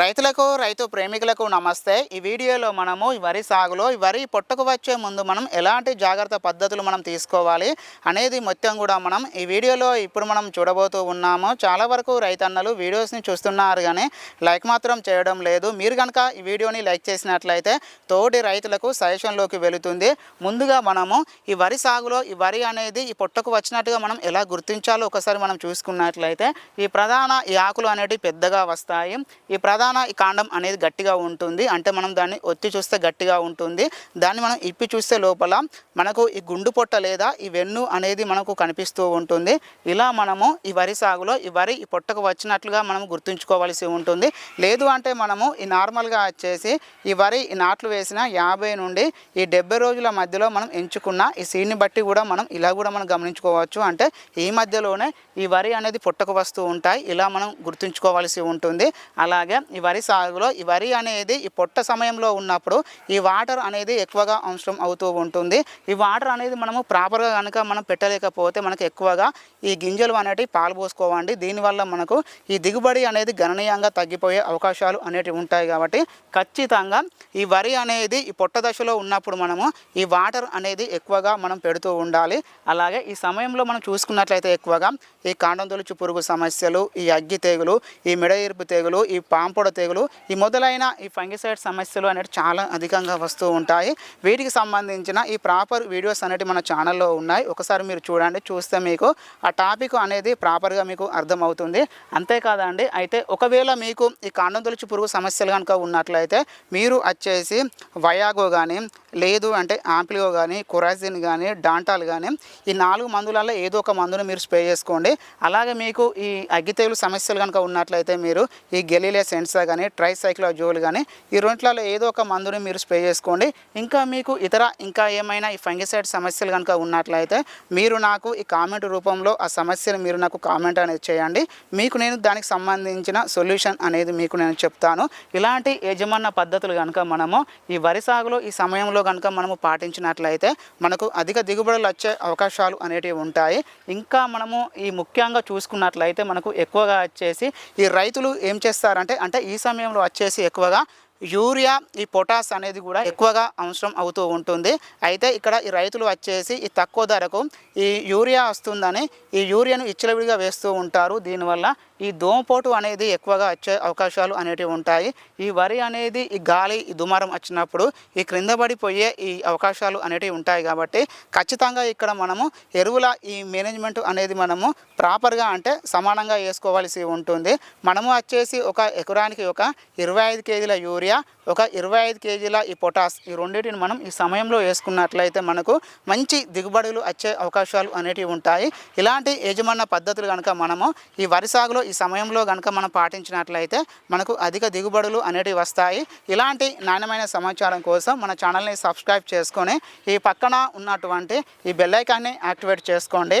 రైతులకు రైతు ప్రేమికులకు నమస్తే. ఈ వీడియోలో మనము ఈ వరి సాగులో ఈ వరి పొట్టకు వచ్చే ముందు మనం ఎలాంటి జాగ్రత్త పద్ధతులు మనం తీసుకోవాలి అనేది మొత్తం కూడా మనం ఈ వీడియోలో ఇప్పుడు మనం చూడబోతూ ఉన్నాము. చాలా వరకు రైతన్నలు వీడియోస్ని చూస్తున్నారు కానీ లైక్ మాత్రం చేయడం లేదు. మీరు కనుక ఈ వీడియోని లైక్ చేసినట్లయితే తోటి రైతులకు సజెషన్లోకి వెళుతుంది. ముందుగా మనము ఈ వరి సాగులో ఈ వరి అనేది ఈ పొట్టకు వచ్చినట్టుగా మనం ఎలా గుర్తించాలో ఒకసారి మనం చూసుకున్నట్లయితే ఈ ప్రధాన ఈ ఆకులు అనేటివి పెద్దగా వస్తాయి. ఈ ప్రధాన ఈ కాండం అనేది గట్టిగా ఉంటుంది. అంటే మనం దాన్ని ఒత్తి చూస్తే గట్టిగా ఉంటుంది. దాన్ని మనం ఇప్పి చూస్తే లోపల మనకు ఈ గుండు పొట్ట లేదా ఈ వెన్ను అనేది మనకు కనిపిస్తూ ఉంటుంది. ఇలా మనము ఈ వరి సాగులో ఈ వరి ఈ పొట్టకు వచ్చినట్లుగా మనం గుర్తుంచుకోవాల్సి ఉంటుంది. లేదు అంటే మనము ఈ నార్మల్గా వచ్చేసి ఈ వరి ఈ నాట్లు వేసిన యాభై నుండి ఈ డెబ్బై రోజుల మధ్యలో మనం ఎంచుకున్న ఈ సీడ్ని బట్టి కూడా మనం ఇలా కూడా మనం గమనించుకోవచ్చు. అంటే ఈ మధ్యలోనే ఈ వరి అనేది పొట్టకు వస్తూ ఉంటాయి. ఇలా మనం గుర్తుంచుకోవాల్సి ఉంటుంది. అలాగే ఈ వరి సాగులో ఈ వరి అనేది ఈ పొట్ట సమయంలో ఉన్నప్పుడు ఈ వాటర్ అనేది ఎక్కువగా అవసరం అవుతూ ఉంటుంది. ఈ వాటర్ అనేది మనము ప్రాపర్గా కనుక మనం పెట్టలేకపోతే మనకు ఎక్కువగా ఈ గింజలు అనేటివి పాలు పోసుకోవండి. దీనివల్ల మనకు ఈ దిగుబడి అనేది గణనీయంగా తగ్గిపోయే అవకాశాలు అనేటివి ఉంటాయి కాబట్టి ఖచ్చితంగా ఈ వరి అనేది ఈ పొట్ట దశలో ఉన్నప్పుడు మనము ఈ వాటర్ అనేది ఎక్కువగా మనం పెడుతూ ఉండాలి. అలాగే ఈ సమయంలో మనం చూసుకున్నట్లయితే ఎక్కువగా ఈ కాండం తొలుచు పురుగు సమస్యలు ఈ అగ్గి తెగులు ఈ మెడ ఎరుపు తెగులు ఈ పాంపు పాంపొడ తెగులు. ఈ మొదలైన ఈ ఫంగిసైడ్ సమస్యలు అనేవి చాలా అధికంగా వస్తూ ఉంటాయి. వీటికి సంబంధించిన ఈ ప్రాపర్ వీడియోస్ అనేవి మన ఛానల్లో ఉన్నాయి. ఒకసారి మీరు చూడండి చూస్తే మీకు ఆ టాపిక్ అనేది ప్రాపర్గా మీకు అర్థమవుతుంది. అంతేకాదండి అయితే ఒకవేళ మీకు ఈ కాండం తొలిచి పురుగు సమస్యలు కనుక ఉన్నట్లయితే మీరు వచ్చేసి వయాగో కానీ లేదు అంటే ఆంప్లియో కానీ కురాజిన్ కానీ డాంటాల్ కానీ ఈ నాలుగు మందులలో ఏదో ఒక మందును మీరు స్ప్రే చేసుకోండి. అలాగే మీకు ఈ అగ్గితేలు సమస్యలు కనుక ఉన్నట్లయితే మీరు ఈ గెలీలే సెన్స్ కానీ ట్రైసైక్లోజోల్ కానీ ఈ రెంట్లలో ఏదో ఒక మందుని మీరు స్ప్రే చేసుకోండి. ఇంకా మీకు ఇతర ఇంకా ఏమైనా ఈ ఫంగిసైడ్ సమస్యలు కనుక ఉన్నట్లయితే మీరు నాకు ఈ కామెంట్ రూపంలో ఆ సమస్యను మీరు నాకు కామెంట్ అనేది చేయండి. మీకు నేను దానికి సంబంధించిన సొల్యూషన్ అనేది మీకు నేను చెప్తాను. ఇలాంటి యజమాన పద్ధతులు కనుక మనము ఈ వరి సాగులో ఈ సమయంలో కనుక మనము పాటించినట్లయితే మనకు అధిక దిగుబడులు వచ్చే అవకాశాలు అనేటివి ఉంటాయి. ఇంకా మనము ఈ ముఖ్యంగా చూసుకున్నట్లయితే మనకు ఎక్కువగా వచ్చేసి ఈ రైతులు ఏం చేస్తారంటే అంటే ఈ సమయంలో వచ్చేసి ఎక్కువగా యూరియా ఈ పొటాస్ అనేది కూడా ఎక్కువగా అవసరం అవుతూ ఉంటుంది. అయితే ఇక్కడ ఈ రైతులు వచ్చేసి ఈ తక్కువ ధరకు ఈ యూరియా వస్తుందని ఈ యూరియాను ఇచ్చలవిడిగా వేస్తూ ఉంటారు. దీనివల్ల ఈ దోమపోటు అనేది ఎక్కువగా వచ్చే అవకాశాలు అనేటివి ఉంటాయి. ఈ వరి అనేది ఈ గాలి ఈ దుమారం వచ్చినప్పుడు ఈ క్రింద పడిపోయే ఈ అవకాశాలు అనేటివి ఉంటాయి కాబట్టి ఖచ్చితంగా ఇక్కడ మనము ఎరువుల ఈ మేనేజ్మెంట్ అనేది మనము ప్రాపర్గా అంటే సమానంగా వేసుకోవాల్సి ఉంటుంది. మనము వచ్చేసి ఒక ఎకరానికి ఒక ఇరవై ఐదు కేజీల యూరియా ఒక ఇరవై ఐదు కేజీల ఈ పొటాస్. ఈ రెండింటిని మనం ఈ సమయంలో వేసుకున్నట్లయితే మనకు మంచి దిగుబడులు వచ్చే అవకాశాలు అనేటివి ఉంటాయి. ఇలాంటి యజమాన పద్ధతులు కనుక మనము ఈ వరి సాగులో ఈ సమయంలో కనుక మనం పాటించినట్లయితే మనకు అధిక దిగుబడులు అనేటివి వస్తాయి. ఇలాంటి నాణ్యమైన సమాచారం కోసం మన ఛానల్ని సబ్స్క్రైబ్ చేసుకొని ఈ పక్కన ఉన్నటువంటి ఈ బెల్లైకాన్ని యాక్టివేట్ చేసుకోండి.